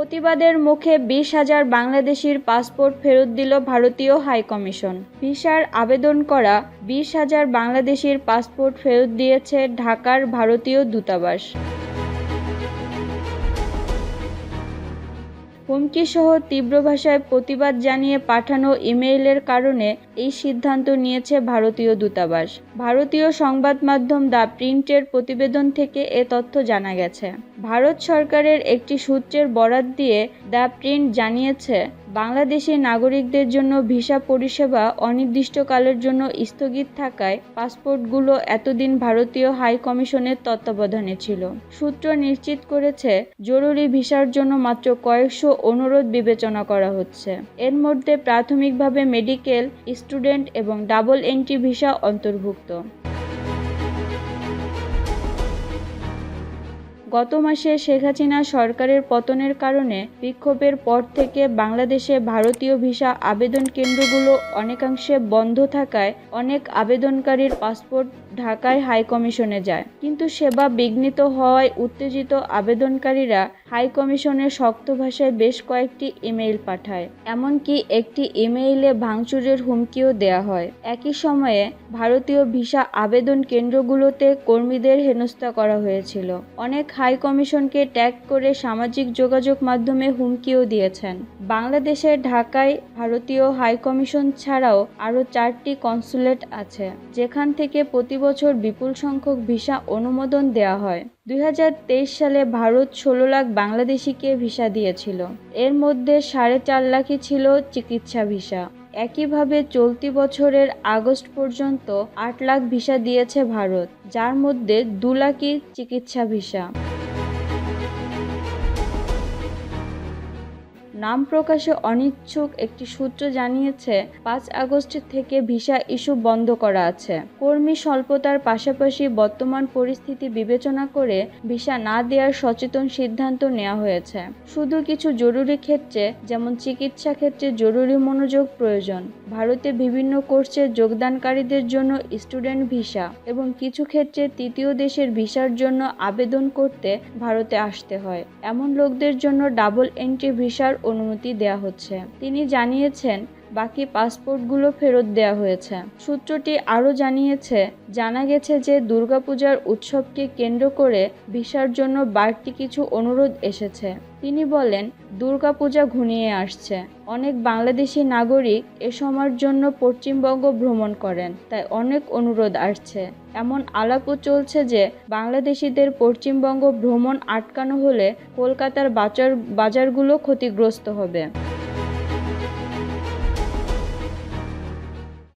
প্রতিবাদের মুখে বিশ হাজার বাংলাদেশির পাসপোর্ট ফেরত দিল ভারতীয় হাইকমিশন ভিসার আবেদন করা বিশ হাজার বাংলাদেশির পাসপোর্ট ফেরত দিয়েছে ঢাকার ভারতীয় দূতাবাস। হুমকিসহ তীব্র ভাষায় প্রতিবাদ জানিয়ে পাঠানো ইমেইলের কারণে এই সিদ্ধান্ত নিয়েছে ভারতীয় দূতাবাস। ভারতীয় সংবাদ মাধ্যম দ্য প্রিন্টের প্রতিবেদন থেকে এ তথ্য জানা গেছে। ভারত সরকারের একটি সূত্রের বরাত দিয়ে দ্য প্রিন্ট জানিয়েছে বাংলাদেশি নাগরিকদের জন্য ভিসা পরিষেবা অনির্দিষ্টকালের জন্য স্থগিত থাকায় পাসপোর্টগুলো এতদিন ভারতীয় হাই কমিশনের তত্ত্বাবধানে ছিল। সূত্র নিশ্চিত করেছে, জরুরি ভিসার জন্য মাত্র কয়েকশো অনুরোধ বিবেচনা করা হচ্ছে। এর মধ্যে প্রাথমিকভাবে মেডিকেল, স্টুডেন্ট এবং ডাবল এন্ট্রি ভিসা অন্তর্ভুক্ত। গত মাসে শেখ হাসিনা সরকারের পতনের কারণে বিক্ষোভের পর থেকে বাংলাদেশে ভারতীয় ভিসা আবেদন কেন্দ্রগুলো অনেকাংশে বন্ধ থাকায় অনেক আবেদনকারীর পাসপোর্ট ঢাকায় হাই কমিশনে যায়। কিন্তু সেবা বিঘ্নিত হওয়ায় উত্তেজিত আবেদনকারীরা হাই কমিশনে শক্ত ভাষায় বেশ কয়েকটি ইমেইল পাঠায়। এমনকি একটি ইমেইলে ভাঙচুরের হুমকিও দেয়া হয়। একই সময়ে ভারতীয় ভিসা আবেদন কেন্দ্রগুলোতে কর্মীদের হেনস্থা করা হয়েছিল। অনেক হাই কমিশনকে ট্যাগ করে সামাজিক যোগাযোগ মাধ্যমে হুমকিও দিয়েছেন। বাংলাদেশের ঢাকায় ভারতীয় হাই কমিশন ছাড়াও আরও চারটি কনসুলেট আছে, যেখান থেকে প্রতি বছর বিপুল সংখ্যক ভিসা অনুমোদন দেয়া হয়। দুই হাজার তেইশ সালে ভারত ষোলো লাখ বাংলাদেশিকে ভিসা দিয়েছিল। এর মধ্যে সাড়ে চার লাখই ছিল চিকিৎসা ভিসা। একইভাবে চলতি বছরের আগস্ট পর্যন্ত আট লাখ ভিসা দিয়েছে ভারত, যার মধ্যে দু লাখই চিকিৎসা ভিসা। নাম প্রকাশে অনিচ্ছুক একটি সূত্র জানিয়েছে, পাঁচ আগস্ট থেকে ভিসা ইস্যু বন্ধ করা আছে। কর্মী স্বল্পতার পাশাপাশি বর্তমান পরিস্থিতি বিবেচনা করে ভিসা না দেওয়ার সচেতন সিদ্ধান্ত নেওয়া হয়েছে। শুধু কিছু জরুরি ক্ষেত্রে, যেমন চিকিৎসা ক্ষেত্রে জরুরি মনোযোগ প্রয়োজন, ভারতে বিভিন্ন কোর্সে যোগদানকারীদের জন্য স্টুডেন্ট ভিসা এবং কিছু ক্ষেত্রে তৃতীয় দেশের ভিসার জন্য আবেদন করতে ভারতে আসতে হয়। এমন লোকদের জন্য ডাবল এন্ট্রি ভিসার অনুমতি দেয়া হচ্ছে। তিনি জানিয়েছেন বাকি পাসপোর্টগুলো ফেরত দেওয়া হয়েছে। সূত্রটি আরও জানিয়েছে, জানা গেছে যে দুর্গাপূজার উৎসবকে কেন্দ্র করে ভিসার জন্য বাড়তি কিছু অনুরোধ এসেছে। তিনি বলেন, দুর্গাপূজা ঘনিয়ে আসছে। অনেক বাংলাদেশি নাগরিক এ সময়ের জন্য পশ্চিমবঙ্গ ভ্রমণ করেন, তাই অনেক অনুরোধ আসছে। এমন আলাপও চলছে যে বাংলাদেশিদের পশ্চিমবঙ্গ ভ্রমণ আটকানো হলে কলকাতার বাজার বাজারগুলো ক্ষতিগ্রস্ত হবে।